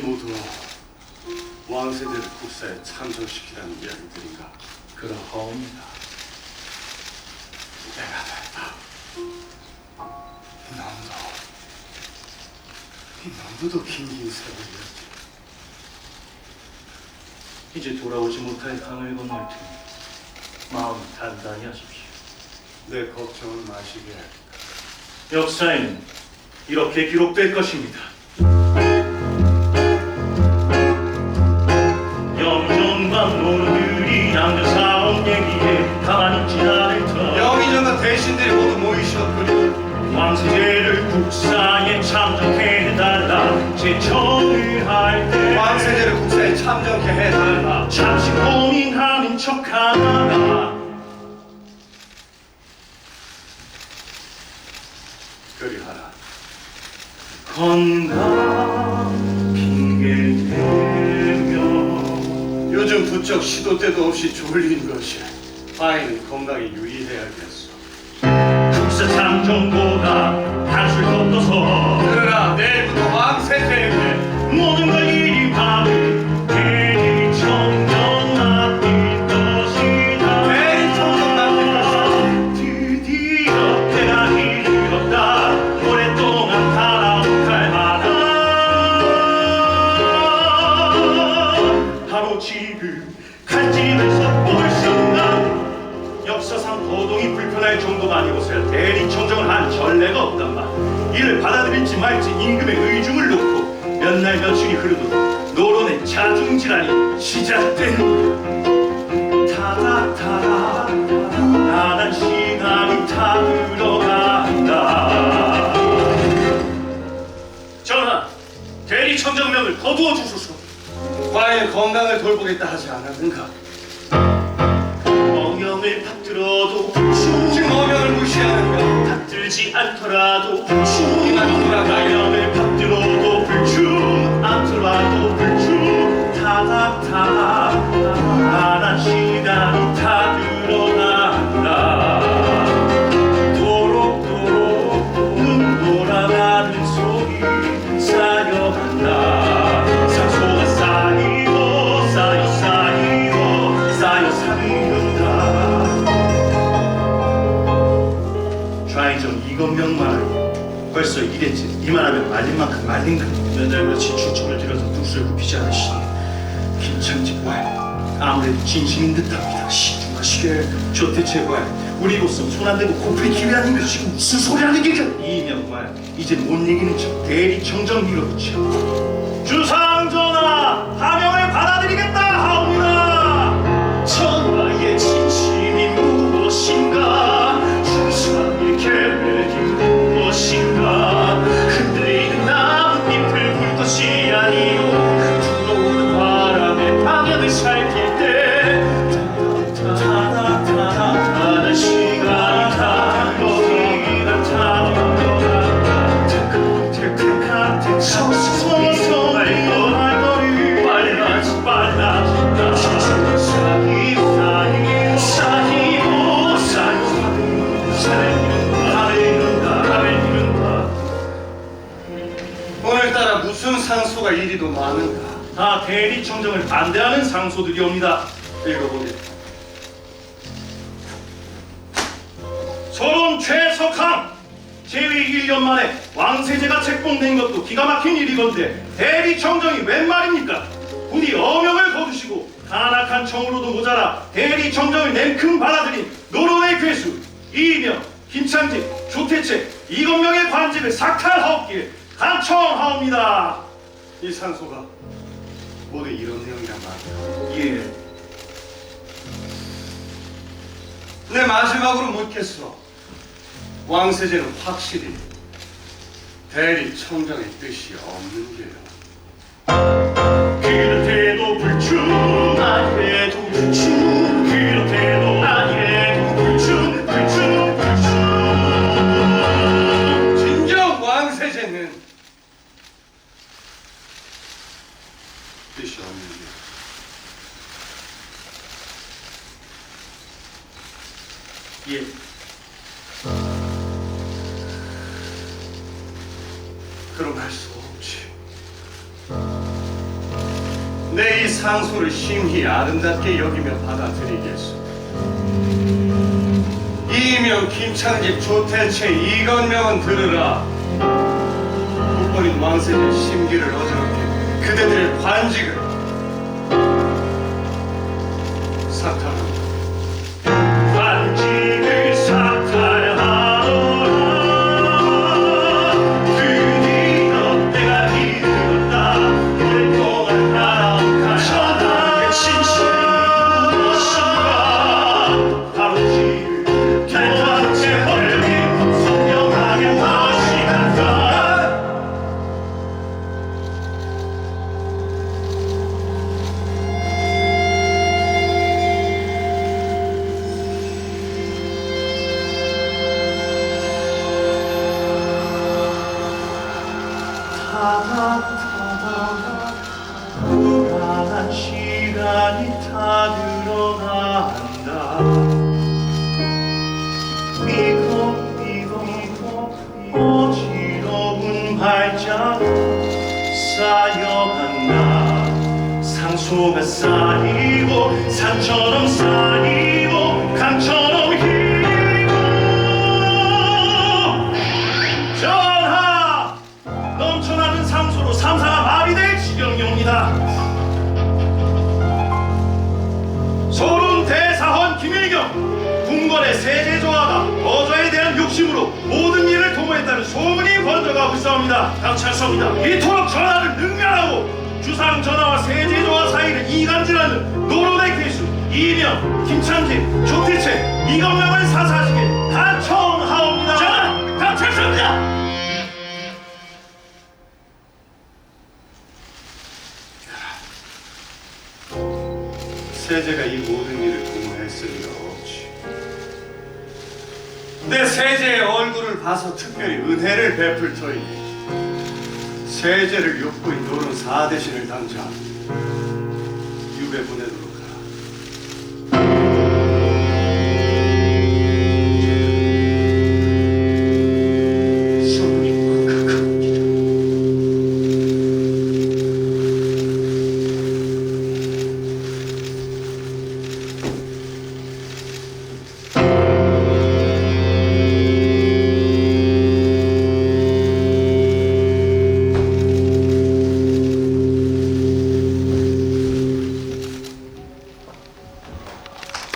모두 왕세대를 국사에 참정시키라는 이야기들인가? 그러하옵니다. 내가 됐다. 이놈도, 이놈도 긴긴 세월이었지. 이제 돌아오지 못할 강을 건널 테니 마음 단단히 하십시오. 내 걱정을 마시게. 역사에는 이렇게 기록될 것입니다. 세제를 국사에 참정케 해달라. 잠시 고민하는 척하다가 그리하라. 건강 핑계를 대며 요즘 부쩍 시도 때도 없이 졸린 것이 아이는 건강에 유의해야겠어. 국사 참정보다 한술 걷어서 그러나 내일부터 왕세제에게 모든 걸 역사상 거동이 불편할 정도가 아니고서야 대리 청정을 한 전례가 없단 말 이를 받아들일지 말지 임금의 의중을 놓고 몇 날 며칠이 흐르도록 노론의 자중질환이 시작된 타닥타닥 무난한 시간이 타들어간다 전하 대리 청정명을 거두어 주소서 과연 건강을 돌보겠다 하지 않았는가? 어명을 받들어도 충 지금 어명을 무시하는가? 받들지 않더라도 돌아가요. 어명을 받들어도 타닥타닥 무난한 시간이 타들어간다 도록도록 눈 돌아가는 소리 쌓여간다 상소가 쌓이고 쌓여 쌓이고 쌓여 쌓인다 좌이정 이건명 말 벌써 이랬지. 이만하면 말린 만큼 말린다 몇날 며칠 충청을 들여서 둣을 굽히지 않으시니 김창직 말 아무래도 진심인 듯합니다. 시중하시게 조태채 말 우리로서 손안 대고 코프리 기회 아닌가 지금 무슨 소리 하는 게야 이명 말 이제 못 이기는 척 대리 청정 밀어붙여 주상전하 하명을 받아들이겠다 많은가? 다 대리 청정을 반대하는 상소들이 옵니다 읽어보게. 서론 최석항 제위 1년 만에 왕세제가 책봉된 것도 기가 막힌 일이건데 대리 청정이 웬 말입니까? 부디 어명을 거두시고 간악한 청으로도 모자라 대리 청정을 냉큼 받아들인 노론의 괴수 이명, 김창직, 조태채, 이건명의 관직을 삭탈하옵기에 간청하옵니다. 이 상소가 모두 이런 내용이란 말이야. 예, 내 마지막으로 묻겠어. 왕세제는 확실히 대리 청정의 뜻이 없는 게요. 예, 그럼 할수 없지. 내 이 상소를 심히 아름답게 여기며 받아들이겠소. 이명 김창집 조태채 이건명은 들으라. 국본인 왕세의 심기를 어지럽게 그대들의 관직을 삭탈한다. 상소가 쌓이고 산처럼 쌓이고 강처럼 hir고. 전하 넘쳐나는 상소로 삼사가 마비될 지경이옵니다. 소론 대사헌 김일경 궁궐의 세제조화가 어조에 대한 욕심으로 모든 일을 도모했다는 소문이 번져가고 있사옵니다. 감찰서입니다. 이토록 전하를 능멸하고 주상 전하와 세제조화 사이를 이간질하는 노론의 괴수 이명, 김창진, 조태채, 이건명을 사사하시길 간청하옵니다 전하 감찰서입니다 세제가 이 모든 일을 도모했을 리가 없지. 내 세제의 얼굴을 봐서 특별히 은혜를 베풀 터이니 세제를 욕구인 노른 사대신을 당장 유배 보내도록